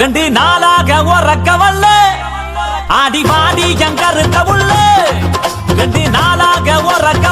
ரெண்டு நாளாக உறக்க வல்ல. ஆடி பாடி என் கருத்த உள்ள. ரெண்டு நாளாக உறக்க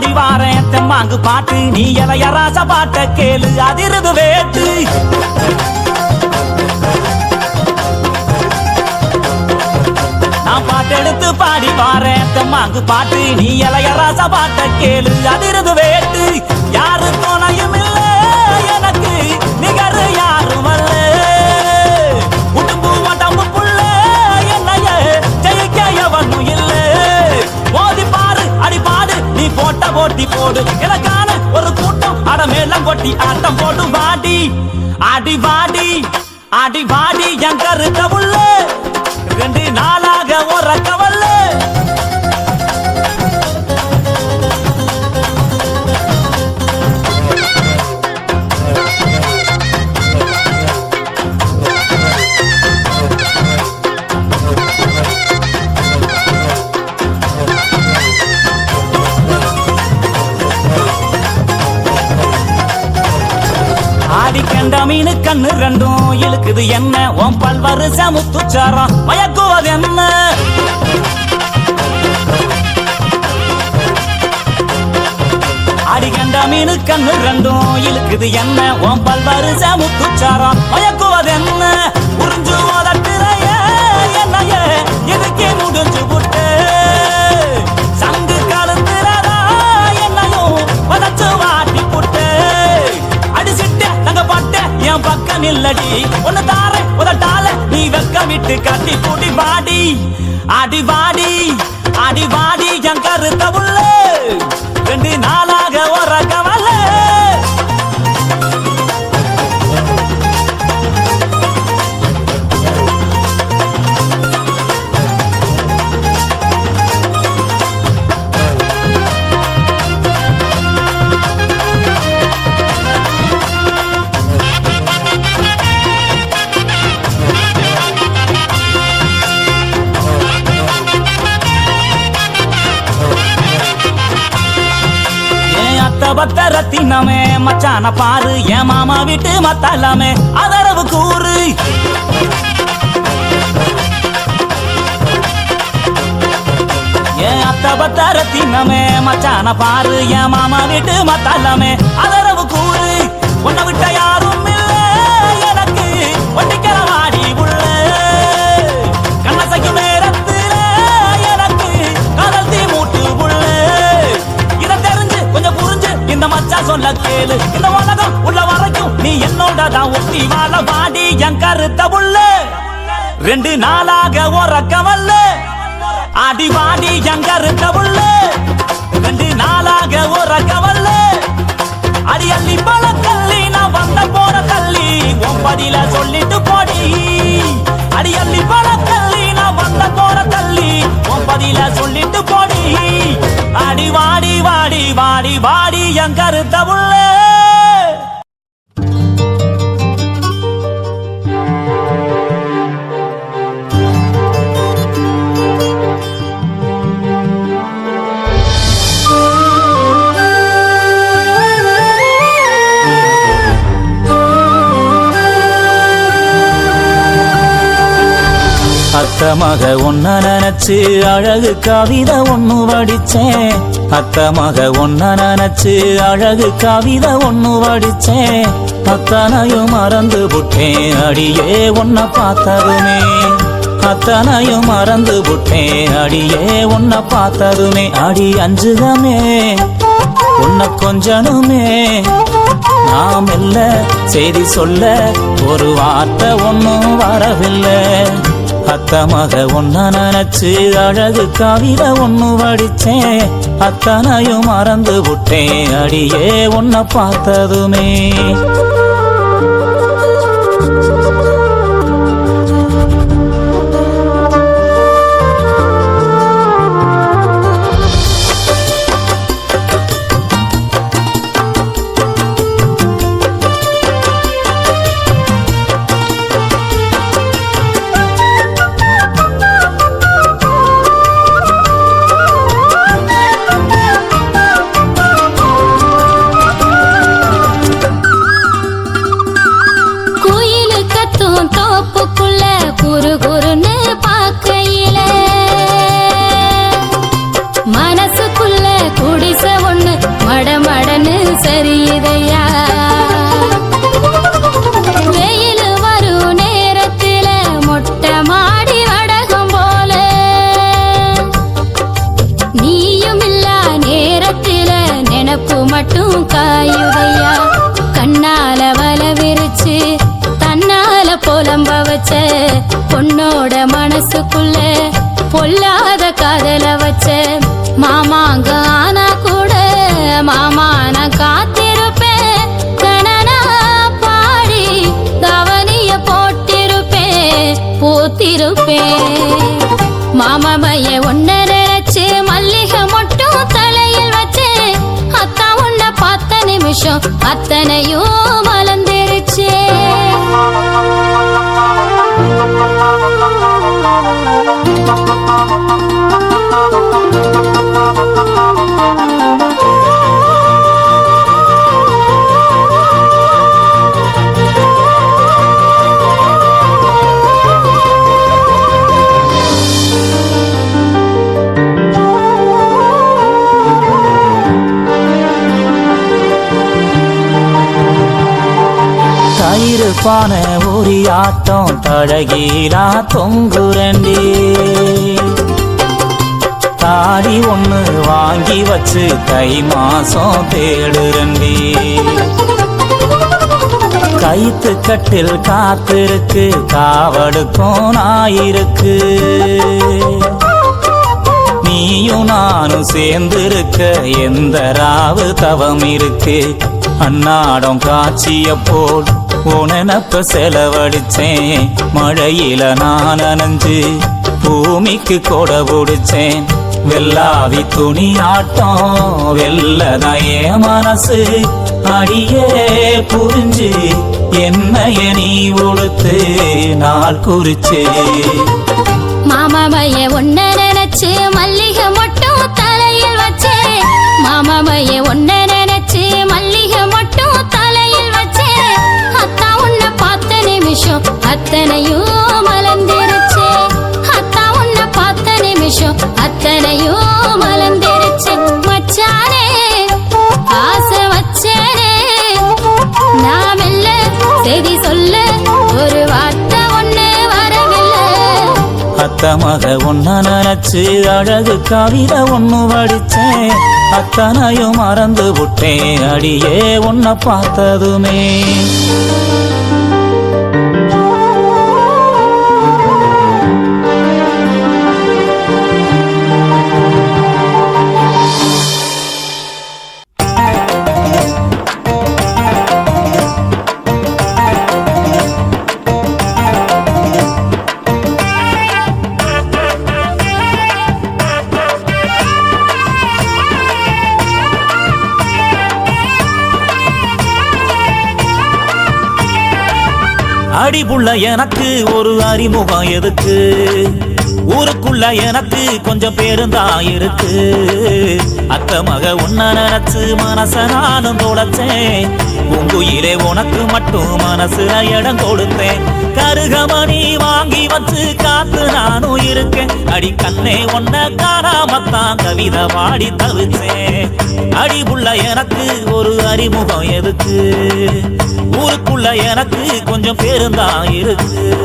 பாட்டெடுத்து பாடி வாரேன் தெம்மாங்கு பாட்டு. நீ இளைய ராச பாட்ட கேளு அதிரது வேட்டு. நான் பாட்டெடுத்து பாடி வாரேன் தெம்மாங்கு பாட்டு. நீ இளைய ராச பாட்ட கேளு அதிரது வேட்டு. யாரு துணையும் ஓட்டி போடு. எனக்கான ஒரு கூட்டம். அடமேலம் கொட்டி ஆட்டம் போடு. வாடி. அடி வாடி. அடி வாடி. என் கருத்த உள்ள? ரெண்டு நாளாக ஒரு கவல்லு கண்ணு ரெண்டும் இழுக்குது என்ன? ஓம் பல்வாறு சமுத்துச்சாரம் மயக்குவது என்ன? அடிகண்டா மீனு கண்ணு ரெண்டும் இழுக்குது என்ன? ஓம் பல்வாறு சமுத்துச்சாரம் மயக்குவது என்ன? உறிஞ்சு பக்கம் இல்லடி ஒன்னு தார உதட்டால நீ வெக்க விட்டு கட்டி பூட்டி வாடி அடி பத்த ரத்தினமே மச்சான பாரு என் மாமா வீட்டு மத்தாலாமே. அதரவு கூறு. என் அத்த பத்த ரத்தினமே மச்சான பாரு என் மாமா வீட்டு மத்தாலாமே. அதரவு கூறு. உன்னை விட்ட சொல்ல கேளு. இந்த உலகம் உள்ள வரைக்கும் நீ என்னோட தான் ஒட்டி வாழ வாடி. என் கருத்த உள்ள. ரெண்டு நாளாக உறக்கவல்ல அடி வாடி என் கருத்த உள்ள. ரெண்டு நாளாக உறக்கவல்ல அடி அள்ளி பல தள்ளி நான் வந்த போற தள்ளி ஒன்பதில சொல்லிட்டு போடி. அடி அள்ளி பல தள்ளி கருத்த உள்ள அத்த ஒன்ன நினைச்சு அழகு கவிதை ஒன்னு வடிச்சேன். அத்த மக ஒன்ன நினைச்சு அழகு கவிதை ஒன்னு வடிச்சேன். அத்தனையும் மறந்து புட்டேன் அடியே உன்னை பார்த்ததுமே. அத்தனையும் மறந்து விட்டேன் அடியே உன்னை பார்த்ததுமே. அடி அஞ்சுகமே உன்னை கொஞ்சனுமே. நாம் இல்ல செய்தி சொல்ல ஒரு வார்த்தை ஒன்றும் வரவில்லை. அத்தமாக ஒன்ன நினைச்சு அழகு கவிதை ஒண்ணு வடிச்சேன். அத்தனையும் மறந்து விட்டேன். அடியே உன்னை பார்த்ததுமே. மட்டும் காயுதையா? கண்ணால வல விரிச்சு தன்னால புலம்ப வச்ச பொண்ணோட மனசுக்குள்ள பொல்லாத காதல வச்ச மாமாங்க ஆன சந்தோஷம் அத்தனையும் தயிர் பானை ஊரி ஆட்டம் தழகீரா தொங்குரண்டி தாடி ஒண்ணு வாங்கி வச்சு தை மாசம் தேடுரண்டி கைத்து கட்டில் காத்திருக்கு காவடுக்கும் நாயிருக்கு. நீயும் நானும் சேர்ந்திருக்க எந்த ராவு தவம் இருக்கு? அன்னாடம் காட்சிய போல் உனப்ப செலவழிச்சேன். மழையில நான் அணைஞ்சு பூமிக்கு கொட பிடிச்சேன். வெள்ளாவி துணி ஆட்டம் வெள்ளதையே மனசு அடியே புரிஞ்சு என்னைய நீ உடுத்து நாள் குறிச்சு. மாமாமைய ஒன்ன நினைச்சு மல்லிகை மட்டும் தலையில் வச்சே மாமாமைய ஒன்ன நிமிஷம் அத்தனையும் மலர்ந்துருச்சு. அத்தா உன்னை பார்த்த நிமிஷம் அத்தனையும் மலர்ந்துருச்சு. மச்சானே ஆசை வச்சேனே. நாம் இல்ல செய்தி சொல்ல ஒரு வார்த்தை ஒண்ணு வரவில்லை. அத்தமாக ஒன்ன நினைச்சு அழகு கவிதை ஒண்ணு வடிச்சேன். அத்தனையும் மறந்து விட்டேன். அடியே உன்னை பார்த்ததுமே. அடிபுள்ள எனக்கு ஒரு அறிமுகம் எதுக்கு? ஊருக்குள்ள எனக்கு கொஞ்சம் பேருந்தா இருக்கு. அத்த மக உன்ன நினைச்சு மனச நானும் தொலைச்சேன் உங்குயிலே உனக்கு மட்டும் மனசுல இடம் கொடுத்தேன். கருகமணி வாங்கி வச்சு காத்து நானும் இருக்கேன். அடி கண்ணே உன்ன காணாமத்தான் கவிதை பாடி தவிச்சேன். அடிபுள்ள எனக்கு ஒரு அறிமுகம் எதுக்கு? ஊருக்குள்ள எனக்கு கொஞ்சம் பேருந்தான் இருக்கு.